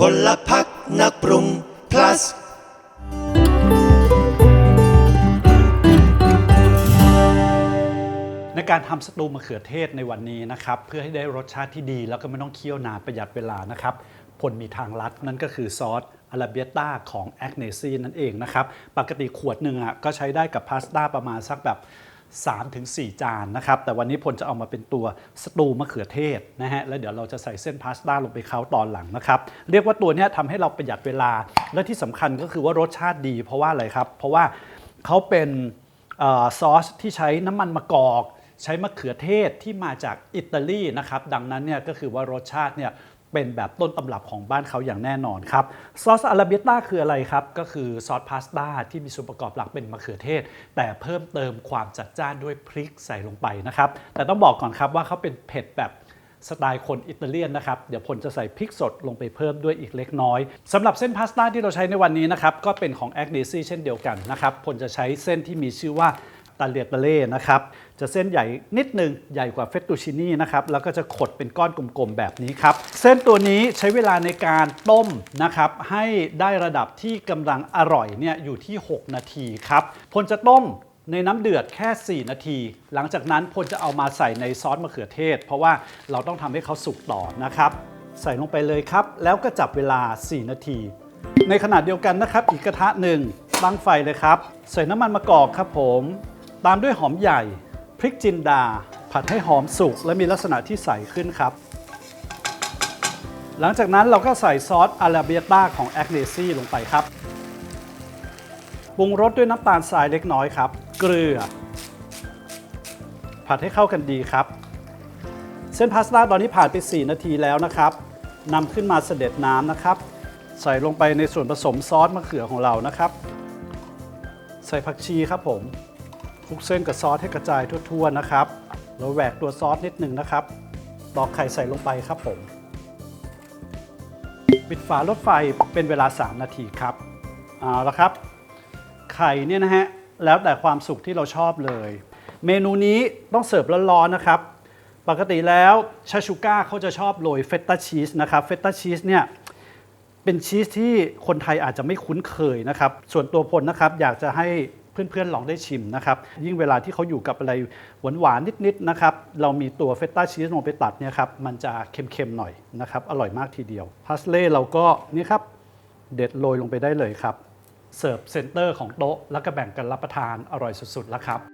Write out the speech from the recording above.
พลพักนักปรุง plus ในการทำสตูมะเขือเทศในวันนี้นะครับ เพื่อให้ได้รสชาติที่ดีแล้วก็ไม่ต้องเคี่ยวนานประหยัดเวลานะครับผลมีทางลัดนั่นก็คือซอสอาราเบียต้าของแอคเนซีนั่นเองนะครับ ปกติขวดหนึ่งอะก็ใช้ได้กับพาสต้าประมาณสักแบบ 3-4 จานนะครับ แต่วันนี้พลจะเอามาเป็นตัวสตูมะเขือเทศนะฮะ แล้วเดี๋ยวเราจะใส่เส้นพาสต้าลงไปเค้าตอนหลังนะครับ เรียกว่าตัวนี้ทำให้เราประหยัดเวลา และที่สำคัญก็คือว่ารสชาติดี เพราะว่าอะไรครับ เพราะว่าเขาเป็นอซอสที่ใช้น้ำมันมะกอก ใช้มะเขือเทศที่มาจากอิตาลีนะครับ ดังนั้นเนี่ยก็คือว่ารสชาติเนี่ย เป็นแบบต้นตำรับของบ้านเขาอย่างแน่นอนครับซอสอาราเบียต้าคืออะไรครับ ก็คือซอสพาสต้าที่มีส่วนประกอบหลักเป็นมะเขือเทศ แต่เพิ่มเติมความจัดจ้านด้วยพริกใส่ลงไปนะครับ แต่ต้องบอกก่อนครับว่าเขาเป็นเผ็ดแบบสไตล์คนอิตาเลียนนะครับ เดี๋ยวพลจะใส่พริกสดลงไปเพิ่มด้วยอีกเล็กน้อยสำหรับเส้นพาสต้าที่เราใช้ในวันนี้นะครับ ก็เป็นของแอคเดซี่เช่นเดียวกันนะครับพลจะใช้เส้นที่มีชื่อว่า ตาเลียตาเล่นะครับ จะเส้นใหญ่นิดหนึงใหญ่กว่าเฟตตูชินี่นะครับ แล้วก็จะขดเป็นก้อนกลมๆแบบนี้ครับ เส้นตัวนี้ใช้เวลาในการต้มนะครับ ให้ได้ระดับที่กำลังอร่อยเนี่ยอยู่ที่ 6 นาทีครับพลจะต้มในน้ำเดือดแค่ 4 นาที หลังจากนั้นพลจะเอามาใส่ในซอสมะเขือเทศ เพราะว่าเราต้องทำให้เขาสุกต่อนะครับ ใส่ลงไปเลยครับ แล้วก็จับเวลา 4 นาที ในขณะเดียวกันนะครับ อีกกระทะหนึ่งตั้งไฟเลยครับ ใส่น้ำมันมะกอกครับผม ตามด้วยหอมใหญ่พริกจินดา ผัดให้หอมสุกและมีลักษณะที่ใสขึ้นครับ หลังจากนั้นเราก็ใส่ซอสอาราเบียต้าของแอคเนซี่ลงไปครับปรุงรสด้วยน้ำตาลทรายเล็กน้อยครับ เกลือ ผัดให้เข้ากันดีครับ เส้นพาสต้าตอนนี้ผ่านไป 4 นาทีแล้วนะครับนำขึ้นมาเสด็จน้ำนะครับ ใส่ลงไปในส่วนผสมซอสมะเขือของเรานะครับ ใส่ผักชีครับผม คลุกเส้นกับซอสให้กระจายทั่วๆนะครับแล้วแหวกตัวซอสนิดหนึ่งนะครับตอกไข่ใส่ลงไปครับผม ปิดฝารถไฟเป็นเวลา 3 นาทีครับเอาละครับ ไข่เนี่ยนะฮะแล้วแต่ความสุขที่เราชอบเลย เมนูนี้ต้องเสิร์ฟร้อนๆนะครับ ปกติแล้วชาชูก้าเขาจะชอบโรยเฟตตาชีสนะครับเฟตตาชีสเนี่ยเป็นชีสที่คนไทยอาจจะไม่คุ้นเคยนะครับ ส่วนตัวพลนะครับอยากจะให้ เพื่อนๆลองได้ชิมนะครับ ยิ่งเวลาที่เขาอยู่กับอะไรหวานๆนิดๆนะครับ เรามีตัวเฟตตาชีสลงไปตัดเนี่ยครับ มันจะเค็มๆหน่อยนะครับ อร่อยมากทีเดียวพาสเล่เราก็นี่ครับเด็ดโรยลงไปได้เลยครับ เสิร์ฟเซนเตอร์ของโต๊ะแล้วก็แบ่งกันรับประทานอร่อยสุดๆแล้วครับ